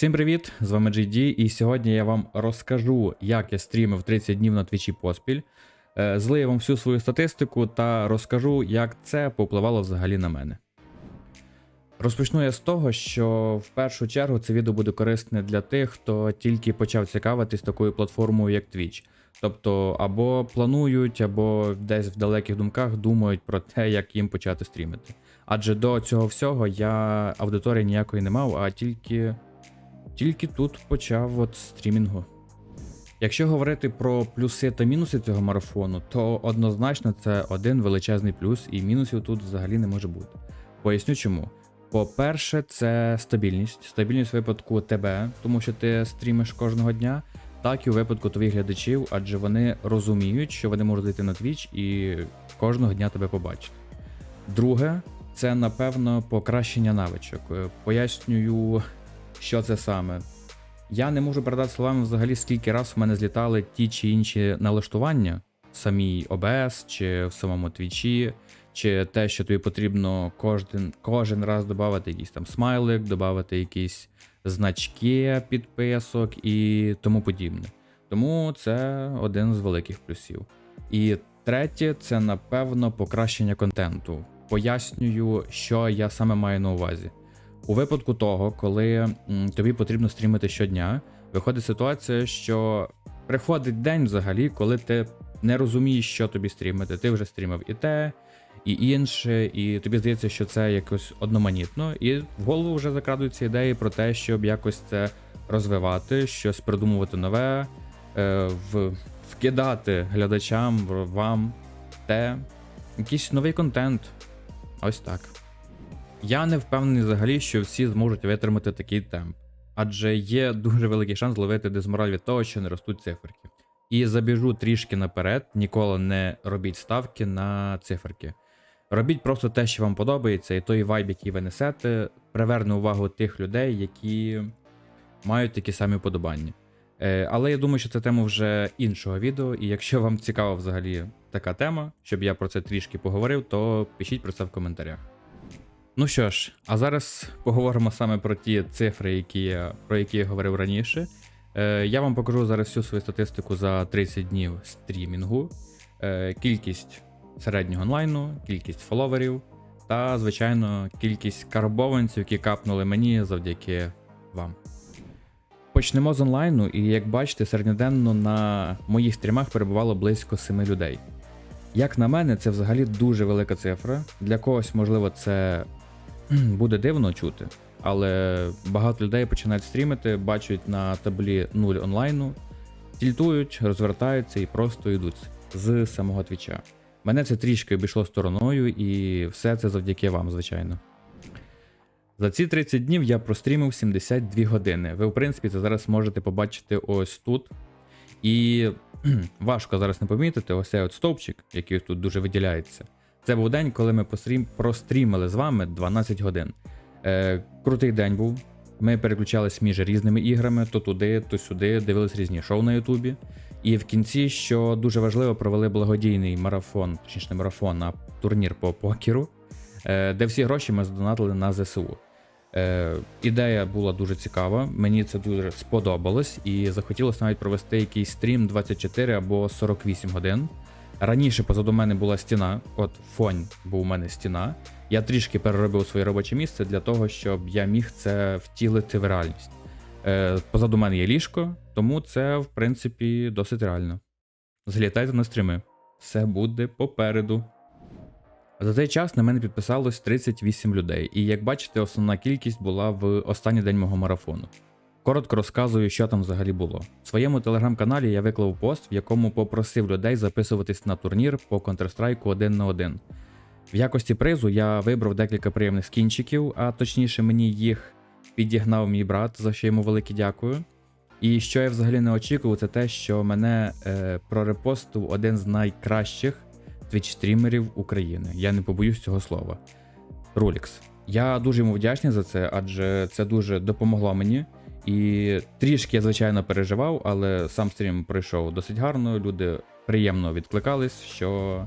Всім привіт! З вами GD, і сьогодні я вам розкажу, як я стрімив 30 днів на твічі поспіль. Е, Злию вам всю свою статистику та розкажу, як це попливало взагалі на мене. Розпочну я з того, що в першу чергу це відео буде корисне для тих, хто тільки почав цікавитись такою платформою, як Twitch. Тобто, або планують, або десь в далеких думках думають про те, як їм почати стрімити. Адже до цього всього я аудиторії ніякої не мав, а тільки тільки тут почав от стрімінгу. Якщо говорити про плюси та мінуси цього марафону, то однозначно це один величезний плюс, і мінусів тут взагалі не може бути. Поясню чому. По-перше, це стабільність. Стабільність в випадку тебе, тому що ти стрімиш кожного дня, так і у випадку твоїх глядачів, адже вони розуміють, що вони можуть зайти на Twitch і кожного дня тебе побачити. Друге, це напевно покращення навичок. Е, Пояснюю, що це саме. Я не можу передати словами взагалі, скільки раз в мене злітали ті чи інші налаштування самій OBS, чи в самому твічі, чи те, що тобі потрібно кожен, кожен раз додати якийсь там смайлик, додати якісь значки підписок і тому подібне. Тому це один з великих плюсів. І третє, це напевно покращення контенту. Пояснюю, що я саме маю на увазі. У випадку того, коли тобі потрібно стрімити щодня, виходить ситуація, що приходить день взагалі, коли ти не розумієш, що тобі стрімити. Ти вже стрімив і те, і інше, і тобі здається, що це якось одноманітно, і в голову вже закрадуються ідеї про те, щоб якось це розвивати, щось придумувати нове, е, в, вкидати глядачам, вам те, якийсь новий контент. Ось так. Я не впевнений взагалі, що всі зможуть витримати такий темп, адже є дуже великий шанс зловити дезмораль від того, що не ростуть циферки. І забіжу трішки наперед, ніколи не робіть ставки на циферки. Робіть просто те, що вам подобається, і той вайб, який ви несете, приверне увагу тих людей, які мають такі самі вподобання. Е, але я думаю, що це тема вже іншого відео, і якщо вам цікава взагалі така тема, щоб я про це трішки поговорив, то пишіть про це в коментарях. Ну що ж, а зараз поговоримо саме про ті цифри, які я, про які я говорив раніше. Е, я вам покажу зараз всю свою статистику за 30 днів стрімінгу, е, кількість середнього онлайну, кількість фоловерів та, звичайно, кількість карбованців, які капнули мені завдяки вам. Почнемо з онлайну, і як бачите, середньоденно на моїх стрімах перебувало близько 7 людей. Як на мене, це взагалі дуже велика цифра. Для когось, можливо, це буде дивно чути, але багато людей починають стрімити, бачать на таблі 0 онлайну, тільтують, розвертаються і просто йдуть з самого твіча. Мене це трішки обійшло стороною, і все це завдяки вам, звичайно. За ці 30 днів я прострімив 72 години. Ви, в принципі, це зараз можете побачити ось тут. І важко зараз не помітити ось цей от стовпчик, який тут дуже виділяється. Це був день, коли ми пострім... прострімили з вами 12 годин. Е, крутий день був. Ми переключались між різними іграми, то туди, то сюди, дивились різні шоу на Ютубі. І в кінці, що дуже важливо, провели благодійний марафон, точніше не марафон, а турнір по покеру, е, де всі гроші ми задонатили на ЗСУ. Е, ідея була дуже цікава, мені це дуже сподобалось, і захотілося навіть провести якийсь стрім 24 або 48 годин. Раніше позаду мене була стіна, от фон був у мене стіна. Я трішки переробив своє робоче місце для того, щоб я міг це втілити в реальність. Е, позаду мене є ліжко, тому це, в принципі, досить реально. Злітайте на стріми. Все буде попереду. За цей час на мене підписалось 38 людей, і як бачите, основна кількість була в останній день мого марафону. Коротко розказую, що там взагалі було. В своєму телеграм-каналі я виклав пост, в якому попросив людей записуватись на турнір по Counter-Strike 1 на 1. В якості призу я вибрав декілька приємних скінчиків, а точніше мені їх підігнав мій брат, за що йому велике дякую. І що я взагалі не очікував, це те, що мене е, прорепостив один з найкращих твіч-стрімерів України. Я не побоюсь цього слова. Рулікс. Я дуже йому вдячний за це, адже це дуже допомогло мені. І трішки я, звичайно, переживав, але сам стрім пройшов досить гарно. Люди приємно відкликались, що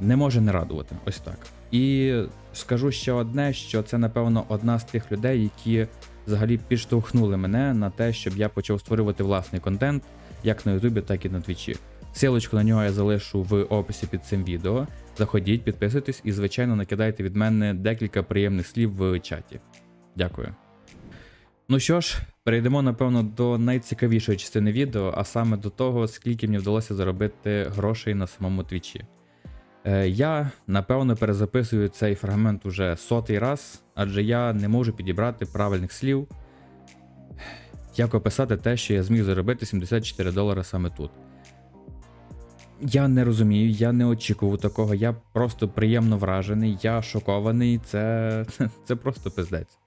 не може не радувати. Ось так. І скажу ще одне, що це, напевно, одна з тих людей, які взагалі підштовхнули мене на те, щоб я почав створювати власний контент як на Ютубі, так і на Твічі. Силочку на нього я залишу в описі під цим відео. Заходіть, підписуйтесь і, звичайно, накидайте від мене декілька приємних слів в чаті. Дякую. Ну що ж, перейдемо напевно до найцікавішої частини відео, а саме до того, скільки мені вдалося заробити грошей на самому твічі. Е, я напевно перезаписую цей фрагмент уже сотий раз, адже я не можу підібрати правильних слів, як описати те, що я зміг заробити 74 долари саме тут. Я не розумію, я не очікував такого, я просто приємно вражений, я шокований, це, це просто пиздець.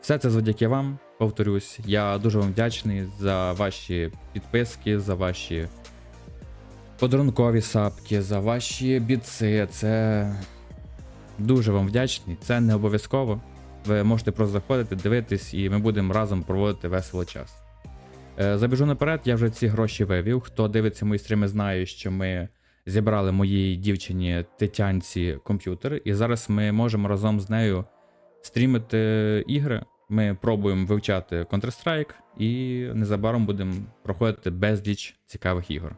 Все це завдяки вам, повторюсь. Я дуже вам вдячний за ваші підписки, за ваші подарункові сапки, за ваші біци. Це дуже вам вдячний. Це не обов'язково. Ви можете просто заходити, дивитись, і ми будемо разом проводити весело час. Е, Забіжу наперед, я вже ці гроші вивів. Хто дивиться мої стріми, знає, що ми зібрали моїй дівчині Тетянці комп'ютер, і зараз ми можемо разом з нею стрімити ігри. Ми пробуємо вивчати Counter-Strike і незабаром будемо проходити безліч цікавих ігор.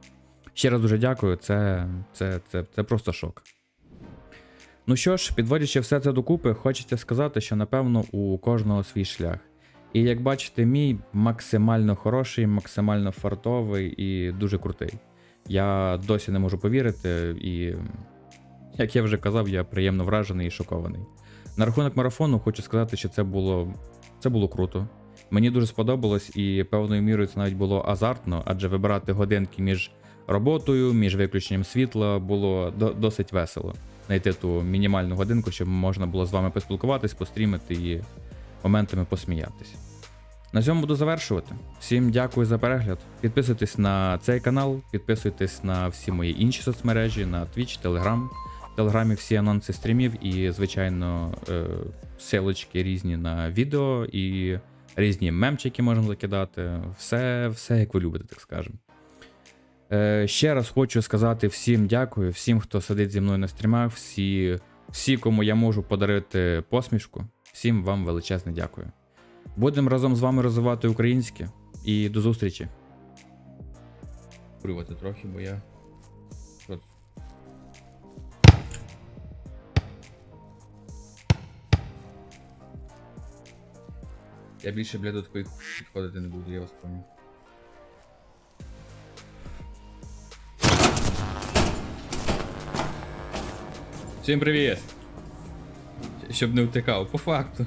Ще раз дуже дякую, це, це, це, це просто шок. Ну що ж, підводячи все це докупи, хочеться сказати, що напевно у кожного свій шлях. І як бачите, мій максимально хороший, максимально фартовий і дуже крутий. Я досі не можу повірити, і, як я вже казав, я приємно вражений і шокований. На рахунок марафону хочу сказати, що це було, це було круто. Мені дуже сподобалось, і певною мірою це навіть було азартно, адже вибирати годинки між роботою, між виключенням світла було до- досить весело. Знайти ту мінімальну годинку, щоб можна було з вами поспілкуватись, пострімити і моментами посміятись. На цьому буду завершувати. Всім дякую за перегляд. Підписуйтесь на цей канал, підписуйтесь на всі мої інші соцмережі, на Twitch, Telegram. В Телеграмі всі анонси стрімів і, звичайно, е, силочки різні на відео і різні мемчики можемо закидати. Все, все як ви любите, так скажемо. Е, ще раз хочу сказати всім дякую, всім, хто сидить зі мною на стрімах, всі, всі, кому я можу подарити посмішку. Всім вам величезне дякую. Будемо разом з вами розвивати українське і до зустрічі. Курювати трохи, бо я. Я більше, бля, до такої підходити не буду, я вас помню. Всім привіт! Щоб не втикав, по факту.